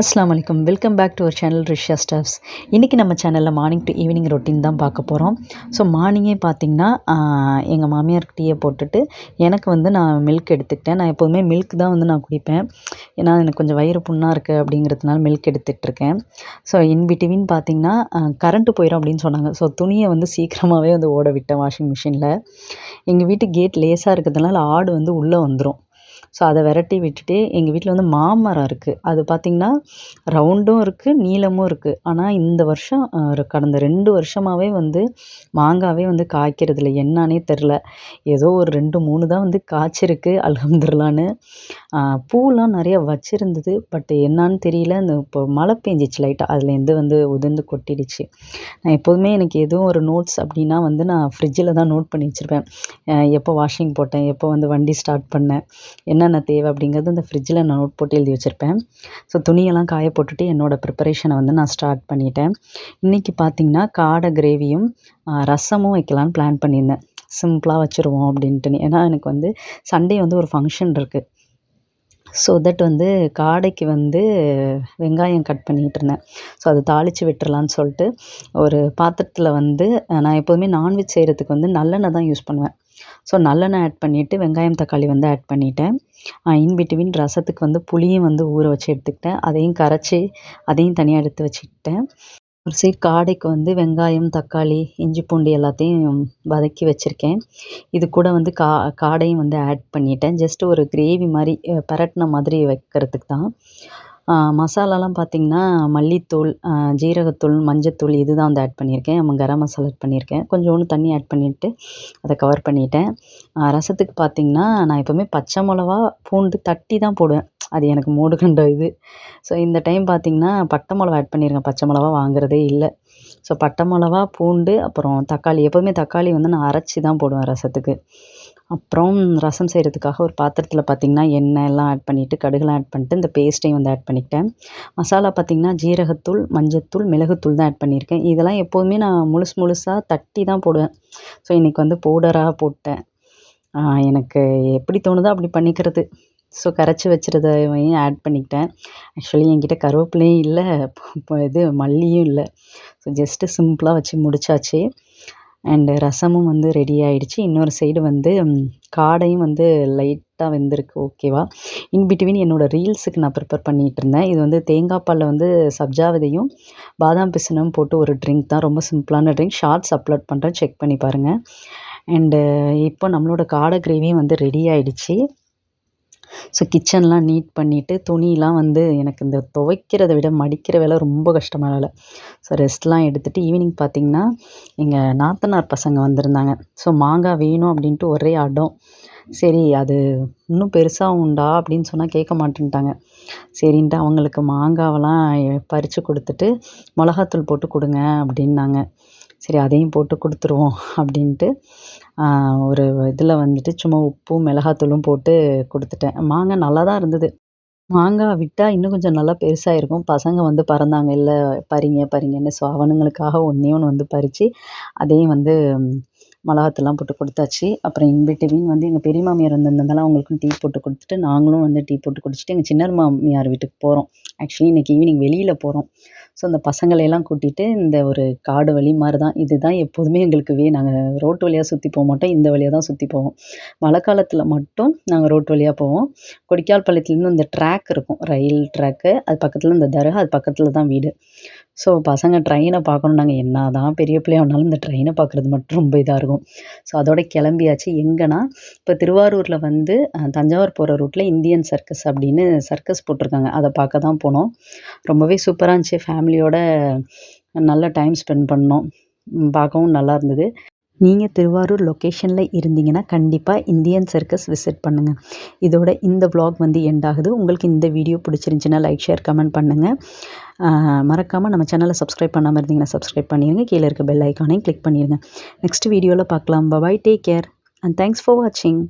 அஸ்லாம் வலைக்கம் welcome back to our channel Risha staffs இன்றைக்கி நம்ம சேனலில் மார்னிங் டு ஈவினிங் ரொட்டீன் தான் பார்க்க போகிறோம் ஸோ மார்னிங்கே பார்த்திங்கன்னா எங்கள் மாமியார் டீயை போட்டுட்டு எனக்கு வந்து நான் மில்க் எடுத்துக்கிட்டேன். நான் எப்போதுமே மில்க் தான் வந்து நான் குடிப்பேன். ஏன்னா எனக்கு கொஞ்சம் வயிறு புண்ணாக இருக்குது அப்படிங்கிறதுனால மில்க் எடுத்துகிட்ருக்கேன் ஸோ இன் பிட்வீன் பார்த்திங்கன்னா கரண்ட்டு போயிடும் அப்படின்னு சொன்னாங்க. ஸோ துணியை வந்து சீக்கிரமாகவே வந்து ஓட விட்டேன் வாஷிங் மிஷினில் எங்கள் வீட்டு கேட் லேசாக இருக்கிறதுனால ஆடு வந்து உள்ளே வந்துடும் ஸோ அதை விரட்டி விட்டுட்டு எங்கள் வீட்டில் வந்து மாமரம் இருக்குது அது பார்த்திங்கன்னா ரவுண்டும் இருக்குது நீளமும் இருக்குது ஆனால் இந்த வருஷம் கடந்த ரெண்டு வருஷமாகவே வந்து மாங்காவே வந்து காய்க்கிறதில்ல. என்னான்னே தெரில. ஏதோ ஒரு ரெண்டு மூணு தான் வந்து காய்ச்சிருக்கு அல்ஹம்துலில்லான்னு. பூலாம் நிறைய வச்சுருந்தது. பட் என்னான்னு தெரியல. இந்த இப்போ மழை பெஞ்சிச்சு லைட்டாக அதுலேருந்து வந்து உதிர்ந்து கொட்டிடுச்சு. நான் எப்போதுமே எனக்கு எதுவும் ஒரு நோட்ஸ் அப்படின்னா வந்து நான் ஃப்ரிட்ஜில் தான் நோட் பண்ணி வச்சுருப்பேன். எப்போ வாஷிங் போட்டேன் எப்போ வந்து வண்டி ஸ்டார்ட் பண்ணேன் என்னென்ன தேவை அப்படிங்கிறது அந்த ஃப்ரிட்ஜில் நான் நோட் போட்டு எழுதி வச்சுருப்பேன். ஸோ துணியெல்லாம் காய போட்டுட்டு என்னோடய ப்ரிப்பரேஷனை வந்து நான் ஸ்டார்ட் பண்ணிட்டேன். இன்றைக்கி பார்த்திங்கன்னா காடை கிரேவியும் ரசமும் வைக்கலான்னு பிளான் பண்ணியிருந்தேன். சிம்பிளாக வச்சுருவோம் அப்படின்ட்டு ஏன்னா எனக்கு வந்து சண்டே வந்து ஒரு ஃபங்க்ஷன் இருக்குது ஸோ தட் வந்து காடைக்கு வந்து வெங்காயம் கட் பண்ணிகிட்டு இருந்தேன் ஸோ அதை தாளித்து விட்டுறலான்னு சொல்லிட்டு ஒரு பாத்திரத்தில் வந்து நான் எப்போதுமே நான்வெஜ் செய்கிறதுக்கு வந்து நல்லெண்ணெய் தான் யூஸ் பண்ணுவேன். ஸோ நல்லெண்ணெய் ஆட் பண்ணிவிட்டு வெங்காயம் தக்காளி வந்து ஆட் பண்ணிவிட்டேன் இன் பிட்வீன் ரசத்துக்கு வந்து புளியும் வந்து ஊற வச்சு எடுத்துக்கிட்டேன். அதையும் கரைச்சி அதையும் தனியாக எடுத்து வச்சுக்கிட்டேன். ஒரு சைடு காடைக்கு வந்து வெங்காயம் தக்காளி இஞ்சி பூண்டு எல்லாத்தையும் வதக்கி வச்சுருக்கேன். இது கூட வந்து கா காடையும் வந்து ஆட் பண்ணிட்டேன். ஜஸ்ட் ஒரு கிரேவி மாதிரி பரட்டின மாதிரி வைக்கிறதுக்கு தான். மசாலாலாம் பார்த்திங்கன்னா மல்லித்தூள் ஜீரகத்தூள் மஞ்சத்தூள் இது தான் வந்து ஆட் பண்ணியிருக்கேன். நம்ம கரம் மசாலா ஆட் பண்ணியிருக்கேன். கொஞ்சோண்டு தண்ணி ஆட் பண்ணிவிட்டு அதை கவர் பண்ணிட்டேன். ரசத்துக்கு பார்த்திங்கன்னா நான் எப்போவுமே பச்சை மிளவா பூண்டு தட்டி தான் போடுவேன். அது எனக்கு மூடு கண்ட இது. ஸோ இந்த டைம் பார்த்திங்கன்னா பட்டை மிளவா ஆட் பண்ணியிருக்கேன். பச்சை மிளவா வாங்குறதே இல்லை. ஸோ பட்டை மிளவா பூண்டு அப்புறம் தக்காளி. எப்போதுமே தக்காளி வந்து நான் அரைச்சி தான் போடுவேன் ரசத்துக்கு. அப்புறம் ரசம் செய்கிறதுக்காக ஒரு பாத்திரத்தில் பார்த்திங்கன்னா எண்ணெய் எல்லாம் ஆட் பண்ணிவிட்டு கடுகுலாம் ஆட் பண்ணிட்டு இந்த பேஸ்ட்டையும் வந்து ஆட் பண்ணிக்கிட்டேன். மசாலா பார்த்திங்கன்னா ஜீரகத்தூள் மஞ்சத்தூள் மிளகுத்தூள் தான் ஆட் பண்ணியிருக்கேன். இதெல்லாம் எப்போதுமே நான் முழுசு முழுசாக தட்டி தான் போடுவேன். ஸோ இன்றைக்கி வந்து பவுடராக போட்டேன். எனக்கு எப்படி தோணுதோ அப்படி பண்ணிக்கிறது. ஸோ கரைச்சி வச்சுருதையும் ஆட் பண்ணிக்கிட்டேன். ஆக்சுவலி என்கிட்ட கருவேப்பிலையும் இல்லை இப்போ இது மல்லியும் இல்லை. ஸோ ஜஸ்ட்டு சிம்பிளாக வச்சு முடிச்சாச்சு. அண்டு ரசமும் வந்து ரெடி ஆகிடுச்சி இன்னொரு சைடு வந்து காடையும் வந்து லைட்டாக வெந்திருக்கு ஓகேவா இன் பிட்வீன் என்னோடய ரீல்ஸுக்கு நான் ப்ரிப்பேர் பண்ணிகிட்டு இருந்தேன். இது வந்து தேங்காய் பாலில் வந்து சப்ஜா விதையும் பாதாம் பிசினும் போட்டு ஒரு ட்ரிங்க் தான். ரொம்ப சிம்பிளான ட்ரிங்க் ஷார்ட்ஸ் அப்லோட் பண்ணுறேன் செக் பண்ணி பாருங்கள் அண்டு இப்போ நம்மளோட காடை கிரேவியும் வந்து ரெடி ஆகிடுச்சி ஸோ கிச்சன்லாம் நீட் பண்ணிவிட்டு துணிலாம் வந்து எனக்கு இந்த துவைக்கிறத விட மடிக்கிற வேலை ரொம்ப கஷ்டமான வேலை. ஸோ ரெஸ்ட்லாம் எடுத்துகிட்டு ஈவினிங் பார்த்திங்கன்னா எங்கள் நாத்தனார் பசங்க வந்திருந்தாங்க. ஸோ மாங்காய் வேணும் அப்படின்ட்டு ஒரே அடம். சரி அது இன்னும் பெருசாக உண்டா அப்படின்னு சொன்னால் கேட்க மாட்டேன்ட்டாங்க. சரின்ட்டு அவங்களுக்கு மாங்காவெல்லாம் பறித்து கொடுத்துட்டு மிளகாத்தூள் போட்டு கொடுங்க அப்படின்னாங்க. சரி அதையும் போட்டு கொடுத்துருவோம் அப்படின்ட்டு ஒரு இதில் வந்துட்டு சும்மா உப்பும் மிளகாத்தூளும் போட்டு கொடுத்துட்டேன். மாங்காய் நல்லா தான் இருந்தது. மாங்காய் விட்டால் இன்னும் கொஞ்சம் நல்லா பெருசாக இருக்கும் பசங்க வந்து பறந்தாங்க இல்லை பறிங்க பறிங்கன்னு ஸோ அவனுங்களுக்காக ஒன்றே ஒன்று வந்து பறித்து அதையும் வந்து மிளகாத்தூள்லாம் போட்டு கொடுத்தாச்சு. அப்புறம் இன்பிட்வீன் வந்து எங்கள் பெரிய மாமியார் வந்திருந்ததால அவங்களுக்கும் டீ போட்டு கொடுத்துட்டு நாங்களும் வந்து டீ போட்டு குடிச்சிட்டு எங்கள் சின்ன மாமியார் வீட்டுக்கு போகிறோம் ஆக்சுவலி இன்றைக்கி ஈவினிங் வெளியில் போகிறோம் ஸோ அந்த பசங்களையெல்லாம் கூட்டிகிட்டு இந்த ஒரு காடு வழி மாதிரி தான் இதுதான் எப்போதுமே எங்களுக்கு வே நாங்கள் ரோட்டு வழியாக சுற்றி போக மாட்டோம். இந்த வழியாக தான் சுற்றி போவோம். மழை காலத்தில் மட்டும் நாங்கள் ரோட்டு வழியாக போவோம். கொடிக்கால்பாளையத்துலேருந்து இந்த ட்ராக் இருக்கும். ரயில் ட்ராக்கு அது பக்கத்தில் இந்த தர்கா அது பக்கத்தில் தான் வீடு. ஸோ பசங்க ட்ரெயினை பார்க்கணும் நாங்கள் என்ன தான் பெரிய பிள்ளையானாலும் இந்த ட்ரெயினை பார்க்குறது மட்டும் ரொம்ப இதாக இருக்கும். ஸோ அதோட கிளம்பியாச்சு. எங்கன்னா இப்போ திருவாரூரில் வந்து தஞ்சாவூர் போகிற ரூட்டில் இந்தியன் சர்க்கஸ் அப்படின்னு சர்க்கஸ் போட்டிருக்காங்க. அதை பார்க்க தான் போனோம். ரொம்பவே சூப்பராக இருந்துச்சு. ஃபேமிலியோட நல்ல டைம் ஸ்பெண்ட் பண்ணோம். பார்க்கவும் நல்லா இருந்தது. நீங்கள் திருவாரூர் லொக்கேஷனில் இருந்தீங்கன்னா கண்டிப்பாக இந்தியன் சர்க்கஸ் விசிட் பண்ணுங்கள் இதோட இந்த வ்ளாக் வந்து எண்ட் ஆகுது. உங்களுக்கு இந்த வீடியோ பிடிச்சிருந்துச்சின்னா லைக் ஷேர் கமெண்ட் பண்ணுங்கள் மறக்காமல் நம்ம சேனலை சப்ஸ்கிரைப் பண்ணாமல் இருந்தீங்கன்னா சப்ஸ்கிரைப் பண்ணிடுங்க கீழே இருக்க பெல் ஐக்கானையும் கிளிக் பண்ணிடுங்க நெக்ஸ்ட் வீடியோவில் பார்க்கலாம். Bye bye take care and thanks for வாட்சிங்